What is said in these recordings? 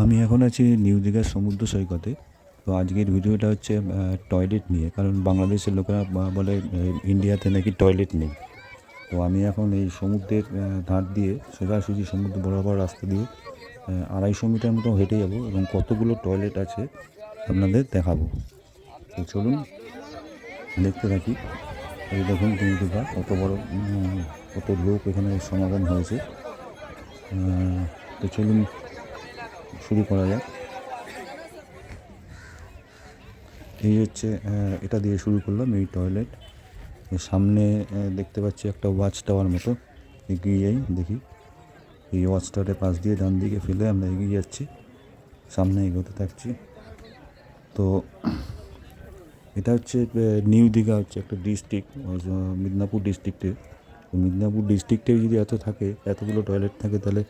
আমি এখন আছি নিউ দীঘার সমুদ্র সৈকতে। তো আজকের ভিডিওটা হচ্ছে টয়লেট নিয়ে, কারণ বাংলাদেশের লোকেরা বলে ইন্ডিয়াতে নাকি টয়লেট নেই। তো আমি এখন এই সমুদ্রের ধার দিয়ে, সোজাসুজি সমুদ্র বরাবর রাস্তা দিয়ে আড়াইশো মিটার মতো হেঁটে যাব এবং কতগুলো টয়লেট আছে আপনাদের দেখাবো। তো চলুন, দেখতে থাকি। এই দেখুন তুমি দীঘা, কত বড় কত লোক এখানে সমাগম হয়েছে। তো চলুন শুরু করা যাক। এই হচ্ছে এটা দিয়ে শুরু করলাম এই টয়লেট। সামনে দেখতে পাচ্ছি একটা ওয়াচ টাওয়ার মতো। এগিয়ে যাই দেখি। এই ওয়াচ টাওয়ারের পাশ দিয়ে ডান দিকে ফেলে আমরা এগিয়ে যাচ্ছি। সামনে এগোতে থাকছি। তো এটা হচ্ছে নিউ দীঘা হচ্ছে একটা ডিস্ট্রিক্ট মিদনাপুর ডিস্ট্রিক্টের মিদনাপুর ডিস্ট্রিক্টে যদি এত থাকে, এতগুলো টয়লেট থাকে, তাহলে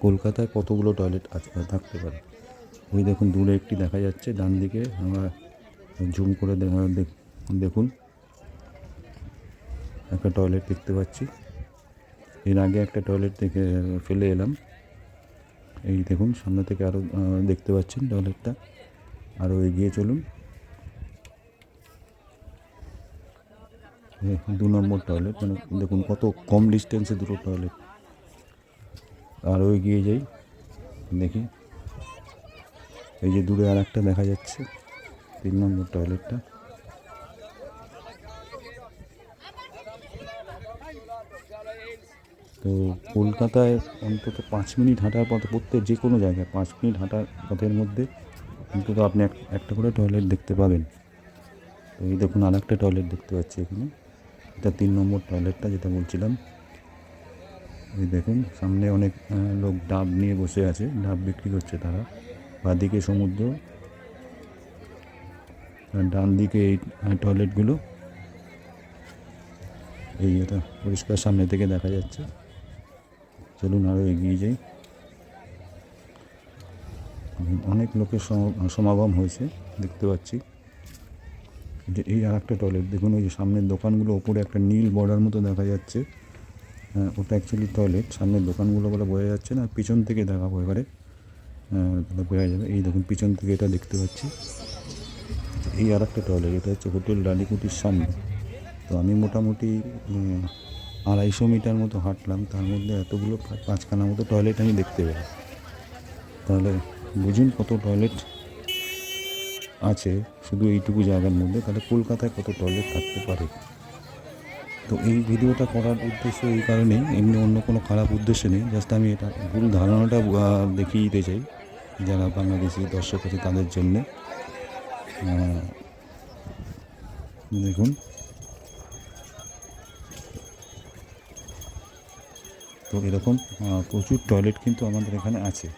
কলকাতায় কতগুলো টয়লেট আছে? থাকতে পারে। ওই দেখুন, দূরে একটি দেখা যাচ্ছে, ডান দিকে আমরা জুম করে দেখা- দেখুন। একটা টয়লেট দেখতে পাচ্ছি। এর আগে একটা টয়লেট দেখে, ফেলে এলাম। এই দেখুন, সামনে থেকে আরও দেখতে পাচ্ছেন টয়লেটটা আরও এগিয়ে চলুন। দু নম্বর টয়লেট মানে দেখুন, কত কম ডিস্টেন্সে দুটো টয়লেট আরও এগিয়ে যাই। দেখি। এই যে দূরে আর একটা দেখা যাচ্ছে। তিন নম্বর টয়লেটটা। তো কলকাতায় অন্তত পাঁচ মিনিট হাঁটার পথে প্রত্যেক যে কোনো জায়গায় পাঁচ মিনিট হাঁটার পথের মধ্যে অন্তত আপনি এক- একটা করে টয়লেট দেখতে পাবেন। তো এই দেখুন আর একটা টয়লেট দেখতে পাচ্ছি এখানে। এটা তিন নম্বর টয়লেটটা যেটা বলছিলাম। এই দেখুন, সামনে অনেক লোক ডাব নিয়ে বসে আছে, ডাব বিক্রি করছে তারা। বাদিকে সমুদ্র ডান দিকে এই টয়লেটগুলো। এই এটা পরিষ্কার সামনে থেকে দেখা যাচ্ছে। চলুন আরও এগিয়ে যাই। অনেক লোকের সম- সমাগম হয়েছে, দেখতে পাচ্ছি। যে এই আর একটা টয়লেট, দেখুন ওই যে সামনের দোকানগুলো, ওপরে একটা নীল বর্ডার মতো দেখা যাচ্ছে। ওটা অ্যাকচুয়ালি টয়লেট সামনের দোকানগুলো বলে বোঝা যাচ্ছে না পিছন থেকে দেখাবো এবারে। হ্যাঁ, তাহলে বোঝা যাবে। এই দেখুন পিছন থেকে এটা দেখতে পাচ্ছি। এই আর একটা টয়লেট এটা হচ্ছে হোটেল রানীকুটির সামনে। তো আমি মোটামুটি আড়াইশো মিটার মতো হাঁটলাম। তার মধ্যে এতগুলো পাঁচখানা মতো টয়লেট আমি দেখতে পেলাম। তাহলে বুঝুন কত টয়লেট আছে। শুধু এইটুকু জায়গার মধ্যে। তাহলে কলকাতায় কত টয়লেট থাকতে পারে? তো এই ভিডিওটা করার উদ্দেশ্য এই কারণেই। এমনি অন্য কোনো খারাপ উদ্দেশ্য নেই। জাস্ট আমি এটা ভুল ধারণাটা দেখিয়ে দিতে চাই যারা বাংলাদেশি দর্শক আছে তাদের জন্যে। দেখুন। তো এরকম প্রচুর টয়লেট কিন্তু আমাদের এখানে আছে।